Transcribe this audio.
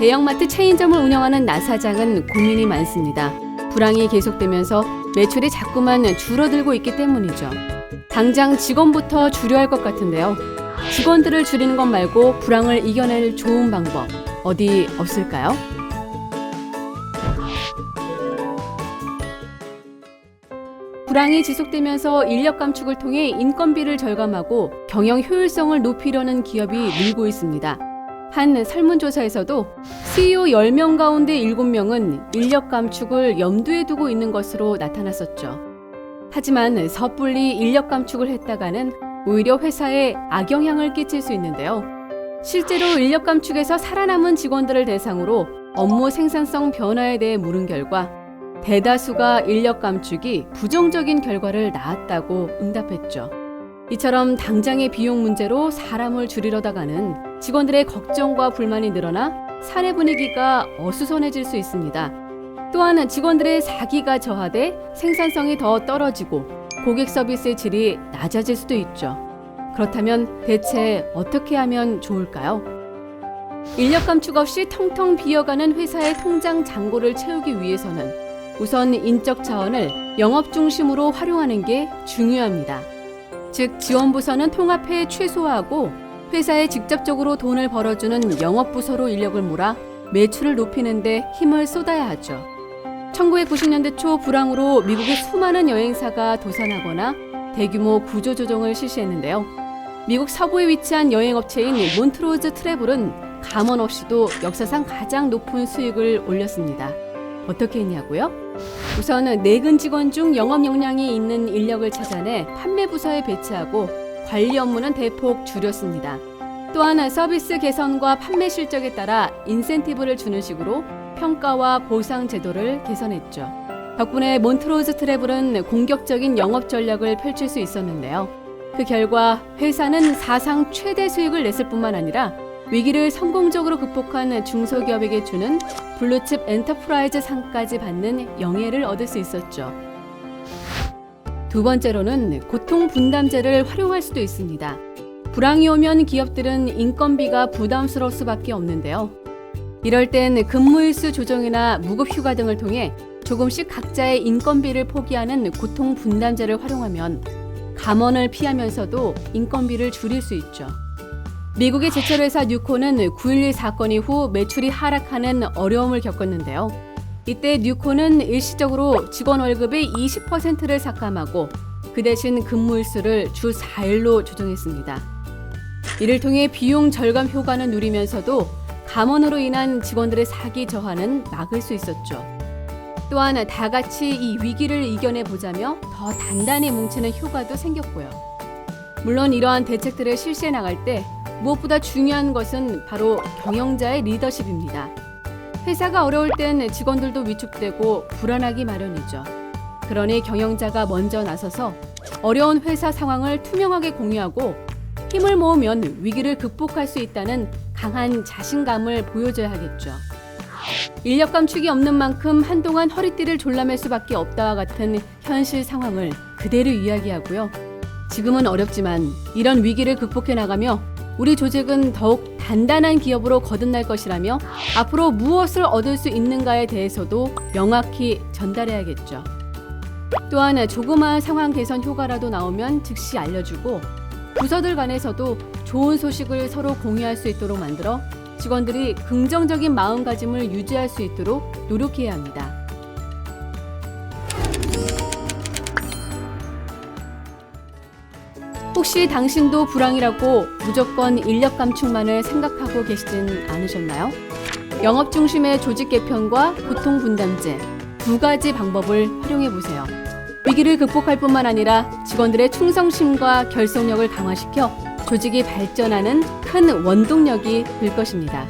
대형마트 체인점을 운영하는 나 사장은 고민이 많습니다. 불황이 계속되면서 매출이 자꾸만 줄어들고 있기 때문이죠. 당장 직원부터 줄여야 할 것 같은데요. 직원들을 줄이는 것 말고 불황을 이겨낼 좋은 방법 어디 없을까요? 불황이 지속되면서 인력 감축을 통해 인건비를 절감하고 경영 효율성을 높이려는 기업이 늘고 있습니다. 한 설문조사에서도 CEO 10명 가운데 7명은 인력 감축을 염두에 두고 있는 것으로 나타났었죠. 하지만 섣불리 인력 감축을 했다가는 오히려 회사에 악영향을 끼칠 수 있는데요. 실제로 인력 감축에서 살아남은 직원들을 대상으로 업무 생산성 변화에 대해 물은 결과 대다수가 인력 감축이 부정적인 결과를 낳았다고 응답했죠. 이처럼 당장의 비용 문제로 사람을 줄이려다가는 직원들의 걱정과 불만이 늘어나 사내 분위기가 어수선해질 수 있습니다. 또한 직원들의 사기가 저하돼 생산성이 더 떨어지고 고객 서비스의 질이 낮아질 수도 있죠. 그렇다면 대체 어떻게 하면 좋을까요? 인력 감축 없이 텅텅 비어가는 회사의 통장 잔고를 채우기 위해서는 우선 인적 자원을 영업 중심으로 활용하는 게 중요합니다. 즉 지원부서는 통합해 최소화하고 회사에 직접적으로 돈을 벌어주는 영업부서로 인력을 몰아 매출을 높이는 데 힘을 쏟아야 하죠. 1990년대 초 불황으로 미국의 수많은 여행사가 도산하거나 대규모 구조조정을 실시했는데요. 미국 서부에 위치한 여행업체인 몬트로즈 트래블은 감원 없이도 역사상 가장 높은 수익을 올렸습니다. 어떻게 했냐고요? 우선 내근 직원 중 영업 역량이 있는 인력을 찾아내 판매 부서에 배치하고 관리 업무는 대폭 줄였습니다. 또한 서비스 개선과 판매 실적에 따라 인센티브를 주는 식으로 평가와 보상 제도를 개선했죠. 덕분에 몬트로즈 트래블은 공격적인 영업 전략을 펼칠 수 있었는데요. 그 결과 회사는 사상 최대 수익을 냈을 뿐만 아니라 위기를 성공적으로 극복한 중소기업에게 주는 블루칩 엔터프라이즈 상까지 받는 영예를 얻을 수 있었죠. 두 번째로는 고통 분담제를 활용할 수도 있습니다. 불황이 오면 기업들은 인건비가 부담스러울 수밖에 없는데요. 이럴 땐 근무일수 조정이나 무급휴가 등을 통해 조금씩 각자의 인건비를 포기하는 고통 분담제를 활용하면 감원을 피하면서도 인건비를 줄일 수 있죠. 미국의 제철회사 뉴코는 9.11 사건 이후 매출이 하락하는 어려움을 겪었는데요. 이때 뉴코는 일시적으로 직원 월급의 20%를 삭감하고 그 대신 근무일수를 주 4일로 조정했습니다. 이를 통해 비용 절감 효과는 누리면서도 감원으로 인한 직원들의 사기 저하는 막을 수 있었죠. 또한 다 같이 이 위기를 이겨내 보자며 더 단단히 뭉치는 효과도 생겼고요. 물론 이러한 대책들을 실시해 나갈 때 무엇보다 중요한 것은 바로 경영자의 리더십입니다. 회사가 어려울 땐 직원들도 위축되고 불안하기 마련이죠. 그러니 경영자가 먼저 나서서 어려운 회사 상황을 투명하게 공유하고 힘을 모으면 위기를 극복할 수 있다는 강한 자신감을 보여줘야 하겠죠. 인력 감축이 없는 만큼 한동안 허리띠를 졸라맬 수밖에 없다와 같은 현실 상황을 그대로 이야기하고요. 지금은 어렵지만 이런 위기를 극복해 나가며 우리 조직은 더욱 단단한 기업으로 거듭날 것이라며 앞으로 무엇을 얻을 수 있는가에 대해서도 명확히 전달해야겠죠. 또한 조그마한 상황 개선 효과라도 나오면 즉시 알려주고 부서들 간에서도 좋은 소식을 서로 공유할 수 있도록 만들어 직원들이 긍정적인 마음가짐을 유지할 수 있도록 노력해야 합니다. 혹시 당신도 불황이라고 무조건 인력 감축만을 생각하고 계시진 않으셨나요? 영업 중심의 조직 개편과 고통 분담제 두 가지 방법을 활용해 보세요. 위기를 극복할 뿐만 아니라 직원들의 충성심과 결속력을 강화시켜 조직이 발전하는 큰 원동력이 될 것입니다.